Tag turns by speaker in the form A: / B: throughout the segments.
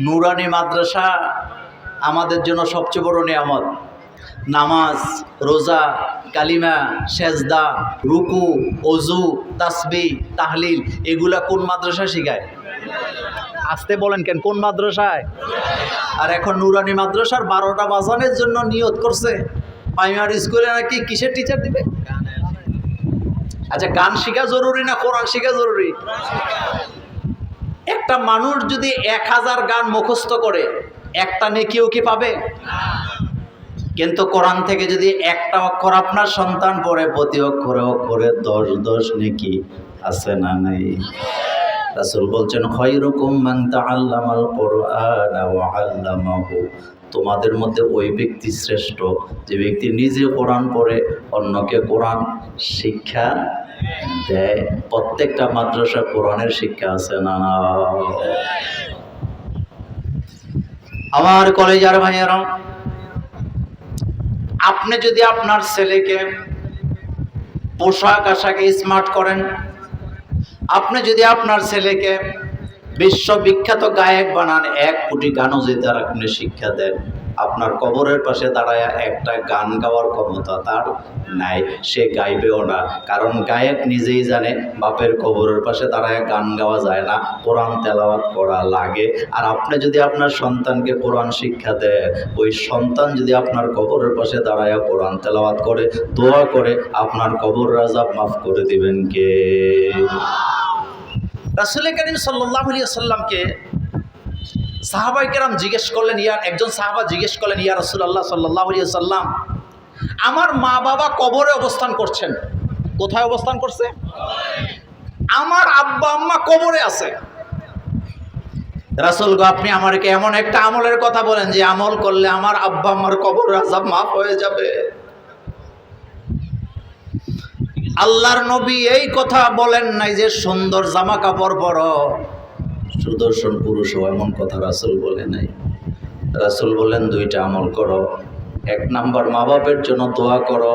A: নুরানি মাদ্রাসা আমাদের জন্য সবচেয়ে বড় নিয়ামত। নামাজ, রোজা, কালিমা, সেজদা, রুকু অজু তাসবি তাহলিল, এগুলা কোন মাদ্রাসা শিখায়? আসতে বলেন কেন, কোন মাদ্রাসায়? আর এখন নুরানি মাদ্রাসার বারোটা বাজানের জন্য নিয়ত করছে। প্রাইমারি স্কুলে নাকি কিসের টিচার দিবে? আচ্ছা গান শেখা জরুরি না কোরআন শেখা জরুরি? একটা মানুষ যদি এক হাজার গান মুখস্থ করে, একটা নেকিও কি পাবে? কিন্তু কোরআন থেকে যদি একটা অক্ষর আপনার সন্তান পড়ে, প্রতি অক্ষরে অক্ষরে দশ দশ নেকি আছে না নাই? রাসূল বলছেন, খয়রুকুম মান তাআল্লামাল কুরআনা ওয়া তোমাদের মধ্যে ওই ব্যক্তি শ্রেষ্ঠ। যে ব্যক্তি নিজে কোরআন পড়ে, অন্যকে কোরআন শিক্ষা দেয় প্রত্যেকটা মাদ্রাসা কোরআনের শিক্ষা আছে, না না। আমার কলেজার ভাইয়েরা, আপনি যদি আপনার ছেলেকে পোশাক আশাকে স্মার্ট করেন, আপনি যদি আপনার ছেলেকে বিশ্ববিখ্যাত গায়ক বানান এক কোটি গানও যদি তারা আপনি শিক্ষা দেন। আপনার কবরের পাশে দাঁড়ায় একটা গান গাওয়ার ক্ষমতা তার নাই, সে গাইবেও না। কারণ গায়ক নিজেই জানে, বাপের কবরের পাশে দাঁড়ায় গান গাওয়া যায় না, কোরআন তেলাওয়াত করা লাগে। আর আপনি যদি আপনার সন্তানকে কোরআন শিক্ষা দেন, ওই সন্তান যদি আপনার কবরের পাশে দাঁড়ায় কোরআন তেলাওয়াত করে, দোয়া করে, আপনার কবর রাজাব মাফ করে দিবেন কে? রাসুল করিম সাল্লাহ সাল্লামকে সাহাবাই কেরাম জিজ্ঞেস করলেন ইয়ার একজন সাহাবা জিজ্ঞেস করলেন, ইয়া রসুল্লাহ সাল্লাহ সাল্লাম আমার মা বাবা কবরে অবস্থান করছেন। কোথায় অবস্থান করছে? আমার আব্বা আম্মা কবরে আছে। রাসুল গো, আপনি আমাকে এমন একটা আমলের কথা বলেন যে আমল করলে আমার আব্বা আম্মার কবর আজাব মাফ হয়ে যাবে। আল্লাহর নবী এই কথা বলেন নাই যে সুন্দর জামা কাপড় পরো। সুদর্শন পুরুষ এমন কথা রাসুল বলে নাই। রাসুল বলেন, দুইটা আমল করো। এক নাম্বার মা বাপের জন্য দোয়া করো,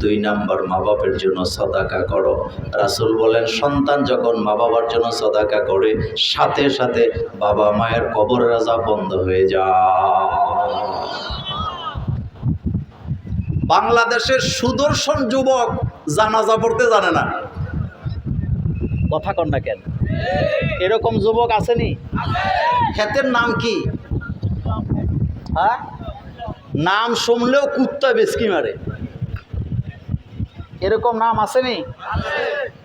A: দুই নাম্বার মা বাপের জন্য সদাকা করো। রাসুল বলেন, সন্তান যখন মা বাবার জন্য সদাকা করে, সাথে সাথে বাবা মায়ের কবর রাজা বন্ধ হয়ে যায়। বাংলাদেশের সুদর্শন যুবক জানাজা পড়তে জানে না। কথা কন না কেন? এরকম যুবক আসেনি? ক্ষেতের নাম কি? হ্যাঁ? নাম শুনলেও কুত্তা বেসকি মারে। এরকম নাম আসেনি?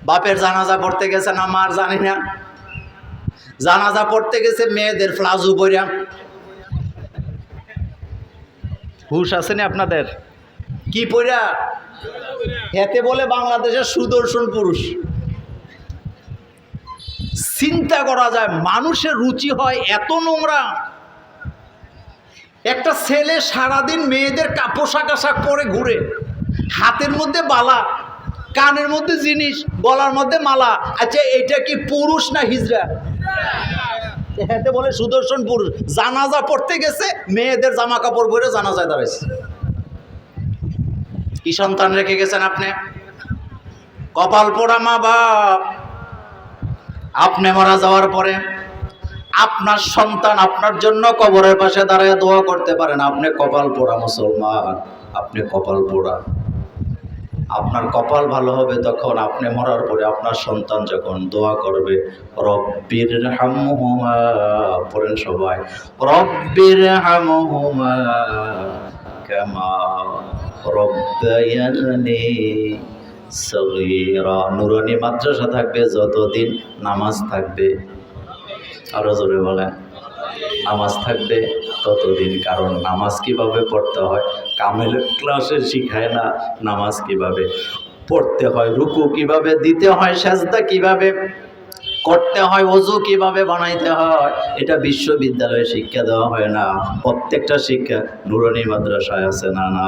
A: বাপের জানাজা পড়তে গেছে না মার জানি না। জানাজা পড়তে গেছে মেয়েদের ফ্লাজু পরিয়া হুশ আসেনি আপনাদের? কি পইরা? হেতে বলে বাংলাদেশের সুদর্শন পুরুষ। চিন্তা করা যায়, মানুষের রুচি হয় এত নোংরা। একটা ছেলে সারাদিন মেয়েদের পোশাক আশাক পরে ঘুরে, হাতের মধ্যে বালা, কানের মধ্যে জিনিস, গলার মধ্যে মালা। আচ্ছা এটা কি পুরুষ না হিজড়া? হ্যাঁ বলে সুদর্শন পুরুষ। জানাজা পড়তে গেছে, মেয়েদের জামা কাপড় পরে জানাজায় দাঁড়াইছে। কি সন্তান রেখে গেছেন আপনি? কপাল পোড়া মা বাপ। আপনি মারা যাওয়ার পরে আপনার সন্তান আপনার জন্য কবরের পাশে দাঁড়ায় দোয়া করতে পারেন, আপনি কপাল পোড়া মুসলমান, আপনি কপাল পোড়া। আপনার কপাল ভালো হবে তখন আপনি মরার পরে আপনার সন্তান যখন দোয়া করবে, রব্বির হামহুমা, পড়েন সবাই, রব্বির হামহুমা, কামা রব্বায়ানি সগীরা নুরানি। মাদ্রাসা থাকবে, যতদিন নামাজ থাকবে, আরও জোরে বলেন, নামাজ থাকবে, ততদিন। কারণ নামাজ কীভাবে পড়তে হয় কামেল ক্লাসে শিখায় না নামাজ কীভাবে। পড়তে হয়, রুকু কীভাবে, দিতে হয়, সাজদা কীভাবে করতে হয়, অজু কীভাবে বানাইতে হয়, এটা বিশ্ববিদ্যালয়ে শিক্ষা দেওয়া হয় না। প্রত্যেকটা শিক্ষা নুরনি মাদ্রাসায় আছে না না?